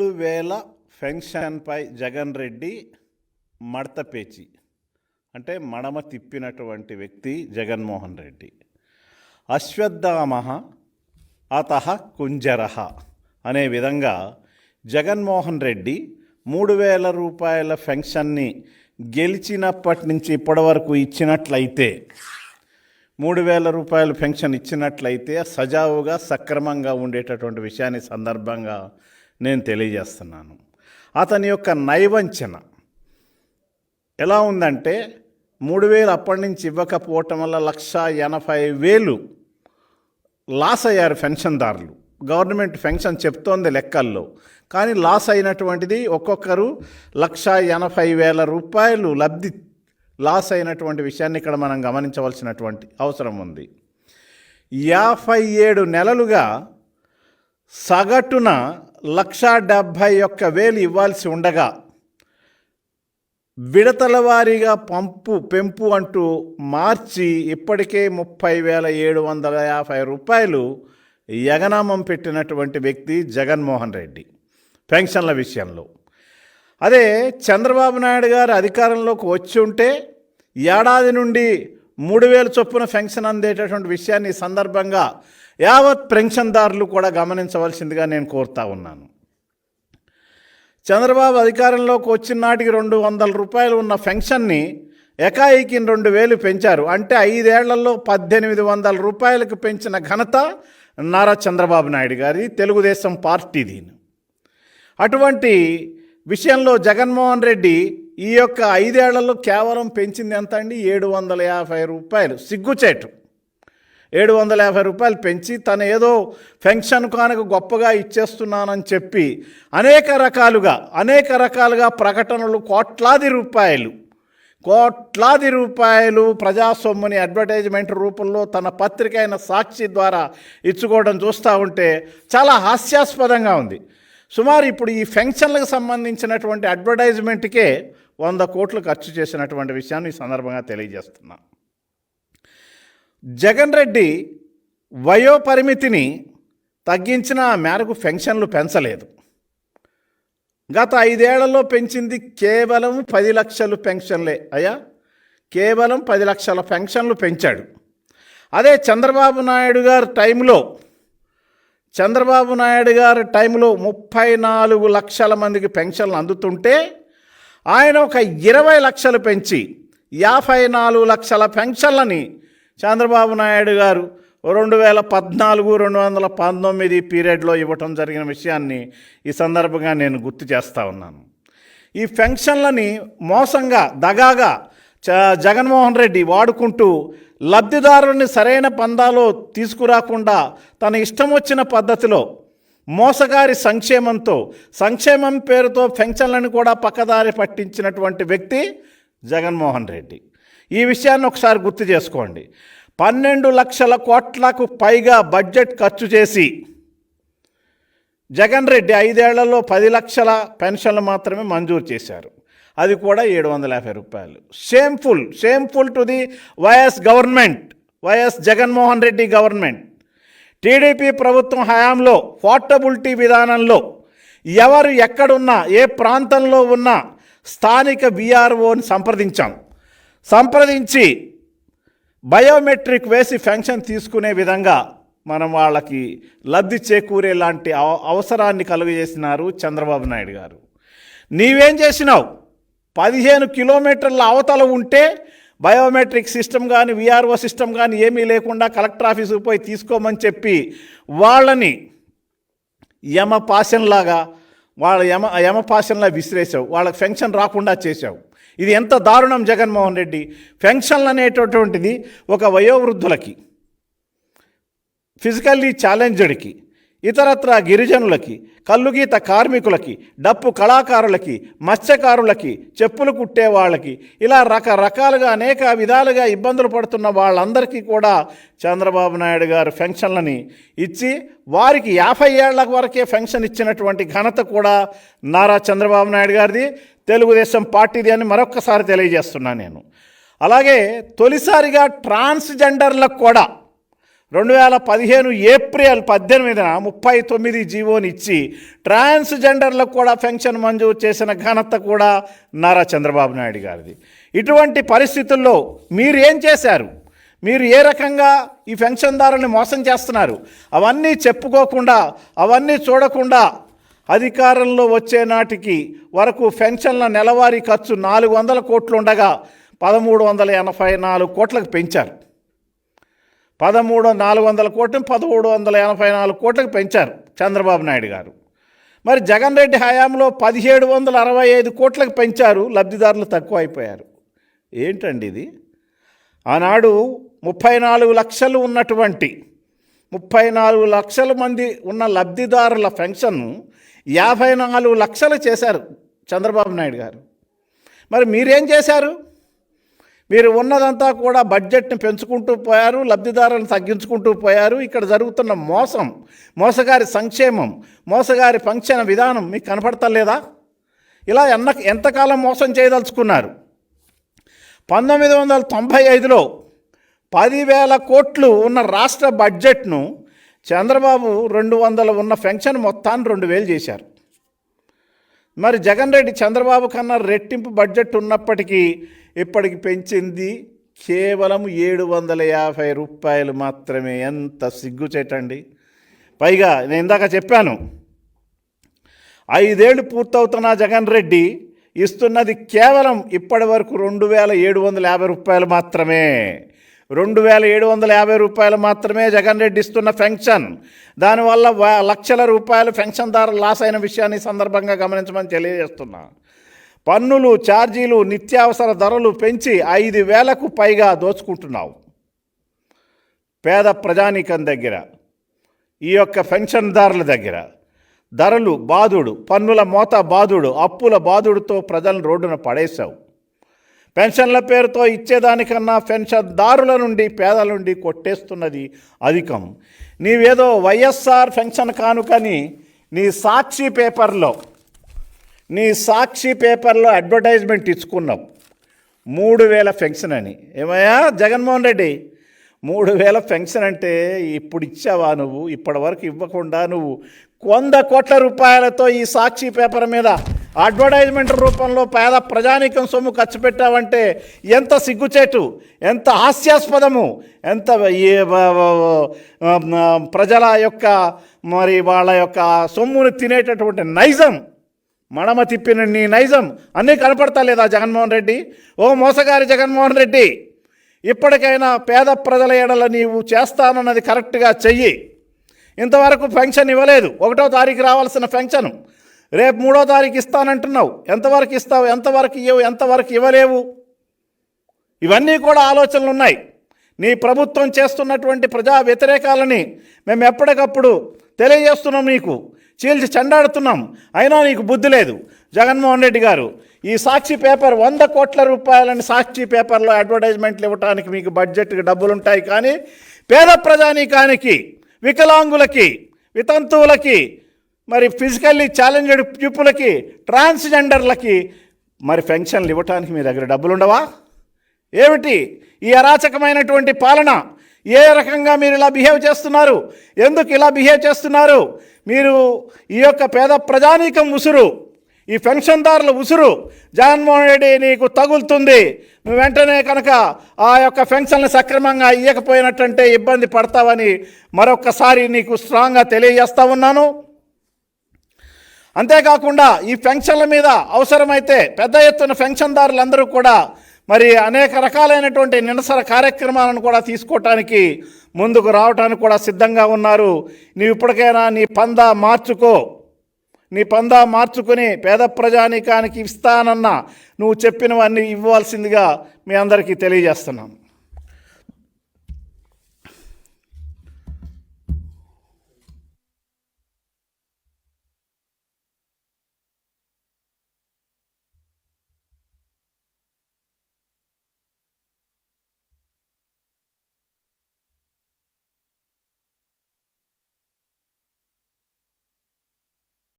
మూడు వేల పెన్షన్పై జగన్ రెడ్డి మడత పేచి అంటే మడమ తిప్పినటువంటి వ్యక్తి జగన్మోహన్ రెడ్డి. అశ్వత్థామ అత కుంజర అనే విధంగా జగన్మోహన్ రెడ్డి మూడు వేల రూపాయల పెన్షన్ని గెలిచినప్పటి నుంచి ఇప్పటివరకు ఇచ్చినట్లయితే మూడు వేల రూపాయల పెన్షన్ ఇచ్చినట్లయితే సజావుగా సక్రమంగా ఉండేటటువంటి విషయాన్ని సందర్భంగా నేను తెలియజేస్తున్నాను. అతని యొక్క నైవంచన ఎలా ఉందంటే మూడు వేలు అప్పటి నుంచి ఇవ్వకపోవటం వల్ల లక్ష ఎనభై వేలు లాస్ అయ్యారు పెన్షన్దారులు. గవర్నమెంట్ పెన్షన్ చెప్తోంది లెక్కల్లో. కానీ లాస్ అయినటువంటిది ఒక్కొక్కరు లక్ష ఎనభై వేల రూపాయలు లబ్ధి లాస్ అయినటువంటి విషయాన్ని ఇక్కడ మనం గమనించవలసినటువంటి అవసరం ఉంది. యాభై ఏడు నెలలుగా సగటున లక్ష డెబ్భై ఒక్క వేలు ఇవ్వాల్సి ఉండగా విడతల వారీగా పంపు పెంపు అంటూ మార్చి ఇప్పటికే ముప్పై వేల ఏడు వందల యాభై రూపాయలు యగనామం పెట్టినటువంటి వ్యక్తి జగన్మోహన్ రెడ్డి పెన్షన్ల విషయంలో. అదే చంద్రబాబు నాయుడు గారు అధికారంలోకి వచ్చి ఉంటే ఏడాది నుండి మూడు వేల చొప్పున పెన్షన్ అందేటటువంటి విషయాన్ని సందర్భంగా యావత్ పెన్షన్దారులు కూడా గమనించవలసిందిగా నేను కోరుతా ఉన్నాను. చంద్రబాబు అధికారంలోకి వచ్చిన నాటికి రెండు వందల రూపాయలు ఉన్న పెన్షన్ని ఎకాయికి రెండు వేలు పెంచారు. అంటే ఐదేళ్ళలో పద్దెనిమిది వందల రూపాయలకు పెంచిన ఘనత నారా చంద్రబాబు నాయుడు గారి తెలుగుదేశం పార్టీ దీని అటువంటి విషయంలో జగన్మోహన్ రెడ్డి ఈ యొక్క ఐదేళ్ళలో కేవలం పెంచింది ఎంత అండి? ఏడు వందల యాభై రూపాయలు. సిగ్గుచేటు. ఏడు వందల యాభై రూపాయలు పెంచి తను ఏదో పెన్షన్ కానుక గొప్పగా ఇచ్చేస్తున్నానని చెప్పి అనేక రకాలుగా అనేక రకాలుగా ప్రకటనలు కోట్లాది రూపాయలు కోట్లాది రూపాయలు ప్రజాసొమ్ముని అడ్వర్టైజ్మెంట్ రూపంలో తన పత్రిక అయిన సాక్షి ద్వారా ఇచ్చుకోవడం చూస్తూ ఉంటే చాలా హాస్యాస్పదంగా ఉంది. సుమారు ఇప్పుడు ఈ ఫెన్షన్లకు సంబంధించినటువంటి అడ్వర్టైజ్మెంట్కే వంద కోట్లు ఖర్చు చేసినటువంటి విషయాన్ని ఈ సందర్భంగా తెలియజేస్తున్నాను జగన్ రెడ్డి వయోపరిమితిని తగ్గించిన ఆ మేరకు పెన్షన్లు పెంచలేదు. గత ఐదేళ్ళలో పెంచింది కేవలం పది లక్షలు పెన్షన్లే అయ్యా. కేవలం పది లక్షల పెన్షన్లు పెంచాడు. అదే చంద్రబాబు నాయుడు గారి టైంలో చంద్రబాబు నాయుడు గారి టైంలో ముప్పై నాలుగు లక్షల మందికి పెన్షన్లు అందుతుంటే ఆయన ఒక ఇరవై లక్షలు పెంచి యాభై నాలుగు లక్షల పెన్షన్లని చంద్రబాబు నాయుడు గారు రెండు వేల పద్నాలుగు రెండు వందల పంతొమ్మిది పీరియడ్లో ఇవ్వటం జరిగిన విషయాన్ని ఈ సందర్భంగా నేను గుర్తు చేస్తూ ఉన్నాను. ఈ పెన్షన్లని మోసంగా దగాగా చ జగన్మోహన్ రెడ్డి వాడుకుంటూ లబ్ధిదారుని సరైన పందాలో తీసుకురాకుండా తన ఇష్టం వచ్చిన పద్ధతిలో మోసగారి సంక్షేమంతో సంక్షేమం పేరుతో పెన్షన్లను కూడా పక్కదారి పట్టించినటువంటి వ్యక్తి జగన్మోహన్ రెడ్డి. ఈ విషయాన్ని ఒకసారి గుర్తు చేసుకోండి. పన్నెండు లక్షల కోట్లకు పైగా బడ్జెట్ ఖర్చు చేసి జగన్ రెడ్డి ఐదేళ్ళలో పది లక్షల పెన్షన్లు మాత్రమే మంజూరు చేశారు. అది కూడా ఏడు వందల యాభై రూపాయలు. Shameful shameful to the YS government YS Jaganmohan Reddy government TDP ప్రభుత్వం హయాంలో పోర్టబిలిటీ విధానంలో ఎవరు ఎక్కడున్నా ఏ ప్రాంతంలో ఉన్నా స్థానిక బీఆర్ఓని సంప్రదించాం. సంప్రదించి బయోమెట్రిక్ వేసి పెన్షన్ తీసుకునే విధంగా మనం వాళ్ళకి లబ్ధి చేకూరే లాంటి అవసరాన్ని కలుగజేసినారు చంద్రబాబు నాయుడు గారు. నీవేం చేసినావు? పదిహేను కిలోమీటర్ల అవతల ఉంటే బయోమెట్రిక్ సిస్టమ్ కానీ విఆర్ఓ సిస్టమ్ కానీ ఏమీ లేకుండా కలెక్టర్ ఆఫీసుకు పోయి తీసుకోమని చెప్పి వాళ్ళని యమ పాషన్లాగా వాళ్ళ యమ యమ పాషన్లా విసిరేసావు వాళ్ళకి పెన్షన్ రాకుండా చేసావు ఇది ఎంత దారుణం జగన్మోహన్ రెడ్డి. పెన్షన్లు అనేటటువంటిది ఒక వయోవృద్ధులకి ఫిజికల్లీ ఛాలెంజ్డ్కి ఇతరత్ర గిరిజనులకి కల్లుగీత కార్మికులకి డప్పు కళాకారులకి మత్స్యకారులకి చెప్పులు కుట్టే వాళ్ళకి ఇలా రకరకాలుగా అనేక విధాలుగా ఇబ్బందులు పడుతున్న వాళ్ళందరికీ కూడా చంద్రబాబు నాయుడు గారు పెన్షన్లని ఇచ్చి వారికి యాభై ఏళ్ళ వరకే పెన్షన్ ఇచ్చినటువంటి ఘనత కూడా నారా చంద్రబాబు నాయుడు గారిది. తెలుగుదేశం పార్టీది అని మరొక్కసారి తెలియజేస్తున్నాను నేను. అలాగే తొలిసారిగా ట్రాన్స్జెండర్లకు కూడా రెండు వేల పదిహేను ఏప్రిల్ పద్దెనిమిదిన ముప్పై తొమ్మిది జీవోని ఇచ్చి ట్రాన్స్జెండర్లకు కూడా పెన్షన్ మంజూరు చేసిన ఘనత కూడా నారా చంద్రబాబు నాయుడు గారిది. ఇటువంటి పరిస్థితుల్లో మీరు ఏం చేశారు? మీరు ఏ రకంగా ఈ పెన్షన్దారుల్ని మోసం చేస్తున్నారు? అవన్నీ చెప్పుకోకుండా అవన్నీ చూడకుండా అధికారంలో వచ్చే నాటికి వరకు పెన్షన్ల నెలవారీ ఖర్చు నాలుగు వందల కోట్లు ఉండగా పదమూడు వందల ఎనభై నాలుగు కోట్లకు పెంచారు. పదమూడు నాలుగు వందల కోట్లు పదమూడు వందల ఎనభై నాలుగు కోట్లకు పెంచారు చంద్రబాబు నాయుడు గారు. మరి జగన్ రెడ్డి హయాంలో పదిహేడు వందల అరవై ఐదు కోట్లకు పెంచారు లబ్ధిదారులు తక్కువ అయిపోయారు. ఏంటండి ఇది? ఆనాడు ముప్పై నాలుగు లక్షలు ఉన్నటువంటి ముప్పై నాలుగు లక్షల మంది ఉన్న లబ్ధిదారుల పెన్షన్ యాభై నాలుగు లక్షలు చేశారు చంద్రబాబు నాయుడు గారు. మరి మీరేం చేశారు? మీరు ఉన్నదంతా కూడా బడ్జెట్ని పెంచుకుంటూ పోయారు లబ్ధిదారులను తగ్గించుకుంటూ పోయారు. ఇక్కడ జరుగుతున్న మోసం మోసగారి సంక్షేమం మోసగారి ఫంక్షన్ విధానం మీకు కనపడతలేదా? ఇలా ఎన్న ఎంతకాలం మోసం చేయదలుచుకున్నారు? పంతొమ్మిది వందల తొంభై ఐదులో పదివేల కోట్లు ఉన్న రాష్ట్ర బడ్జెట్ను చంద్రబాబు రెండు వందలు ఉన్న పెన్షన్ మొత్తాన్ని రెండు వేలు చేశారు. మరి జగన్ రెడ్డి చంద్రబాబు కన్నా రెట్టింపు బడ్జెట్ ఉన్నప్పటికీ ఇప్పటికి పెంచింది కేవలం ఏడు వందల యాభై రూపాయలు మాత్రమే. ఎంత సిగ్గుచేటండి పైగా నేను ఇందాక చెప్పాను ఐదేళ్ళు పూర్తవుతున్న జగన్ రెడ్డి ఇస్తున్నది కేవలం ఇప్పటి వరకు రెండు వేల ఏడు వందల యాభై రూపాయలు మాత్రమే. రెండు వేల ఏడు వందల యాభై రూపాయలు మాత్రమే జగన్ రెడ్డి ఇస్తున్న పెన్షన్. దానివల్ల వ- లక్షల రూపాయలు పెన్షన్దారు లాస్ అయిన విషయాన్ని సందర్భంగా గమనించమని తెలియజేస్తున్నా. పన్నులు ఛార్జీలు నిత్యావసర ధరలు పెంచి ఐదు వేలకు పైగా దోచుకుంటున్నావు. పేద ప్రజానీకం దగ్గర ఈ యొక్క పెన్షన్దారుల దగ్గర ధరలు బాధుడు పన్నుల మోత బాధుడు అప్పుల బాధుడుతో ప్రజలను రోడ్డున పడేశావు. పెన్షన్ల పేరుతో ఇచ్చేదానికన్నా పెన్షన్దారుల నుండి పేదల నుండి కొట్టేస్తున్నది అధికం. నీవేదో వైఎస్ఆర్ పెన్షన్ కానుకని నీ సాక్షి పేపర్లో నీ సాక్షి పేపర్లో అడ్వర్టైజ్మెంట్ ఇచ్చుకున్నావు. మూడు వేల పెన్షన్ అని. ఏమయ్యా? జగన్మోహన్ రెడ్డి మూడు వేల పెన్షన్ అంటే ఇప్పుడు ఇచ్చావా నువ్వు? ఇప్పటి వరకు ఇవ్వకుండా నువ్వు వంద కోట్ల రూపాయలతో ఈ సాక్షి పేపర్ మీద అడ్వర్టైజ్మెంట్ రూపంలో పేద ప్రజానీకం సొమ్ము ఖర్చు పెట్టావంటే ఎంత సిగ్గుచేటు ఎంత హాస్యాస్పదము ఎంత ప్రజల యొక్క మరి వాళ్ళ యొక్క సొమ్మును తినేటటువంటి నైజం మడమ తిప్పిన నీ నైజం అన్నీ కనపడతా లేదా జగన్మోహన్ రెడ్డి? ఓ మోసగారి జగన్మోహన్ రెడ్డి ఇప్పటికైనా పేద ప్రజల ఎడల నీవు చేస్తానన్నది కరెక్ట్గా చెయ్యి. ఇంతవరకు పెన్షన్ ఇవ్వలేదు. ఒకటో తారీఖు రావాల్సిన పెన్షన్. రేపు మూడో తారీఖు ఇస్తానంటున్నావు. ఎంతవరకు ఇస్తావు ఎంతవరకు ఇవ్వవు ఎంతవరకు ఇవ్వలేవు? ఇవన్నీ కూడా ఆలోచనలు ఉన్నాయి. నీ ప్రభుత్వం చేస్తున్నటువంటి ప్రజా వ్యతిరేకాలని మేము ఎప్పటికప్పుడు తెలియజేస్తున్నాం నీకు. చీల్చి చెండాడుతున్నాం. అయినా నీకు బుద్ధి లేదు. జగన్మోహన్ రెడ్డి గారు ఈ సాక్షి పేపర్ వంద కోట్ల రూపాయలని సాక్షి పేపర్లో అడ్వర్టైజ్మెంట్లు ఇవ్వడానికి మీకు బడ్జెట్కి డబ్బులు ఉంటాయి కానీ పేద ప్రజానీకానికి వికలాంగులకి వితంతువులకి మరి ఫిజికల్లీ ఛాలెంజ్డ్ పీపుల్కి ట్రాన్స్జెండర్లకి మరి పెన్షన్లు ఇవ్వటానికి మీ దగ్గర డబ్బులు ఉండవా? ఏమిటి? ఈ అరాచకమైనటువంటి పాలన ఏ రకంగా మీరు ఇలా బిహేవ్ చేస్తున్నారు? ఎందుకు ఇలా బిహేవ్ చేస్తున్నారు? మీరు ఈ యొక్క పేద ప్రజానీకం ఉసురు ఈ పెన్షన్దారుల ఉసురు జగన్మోహన్ రెడ్డి నీకు తగులుతుంది. నువ్వు వెంటనే కనుక ఆ యొక్క పెన్షన్లు సక్రమంగా ఇవ్వకపోయినట్టంటే ఇబ్బంది పడతావని మరొక్కసారి నీకు స్ట్రాంగ్గా తెలియజేస్తా ఉన్నాను. అంతేకాకుండా ఈ పెన్షన్ల మీద అవసరమైతే పెద్ద ఎత్తున పెన్షన్దారులందరూ కూడా మరి అనేక రకాలైనటువంటి నిరసన కార్యక్రమాలను కూడా తీసుకోవటానికి ముందుకు రావటానికి కూడా సిద్ధంగా ఉన్నారు. నీవు ఇప్పటికైనా నీ పందా మార్చుకో. నీ పందా మార్చుకుని పేద ప్రజానీకానికి ఇస్తానన్న నువ్వు చెప్పినవన్నీ ఇవ్వాల్సిందిగా మీ అందరికీ తెలియజేస్తున్నాను.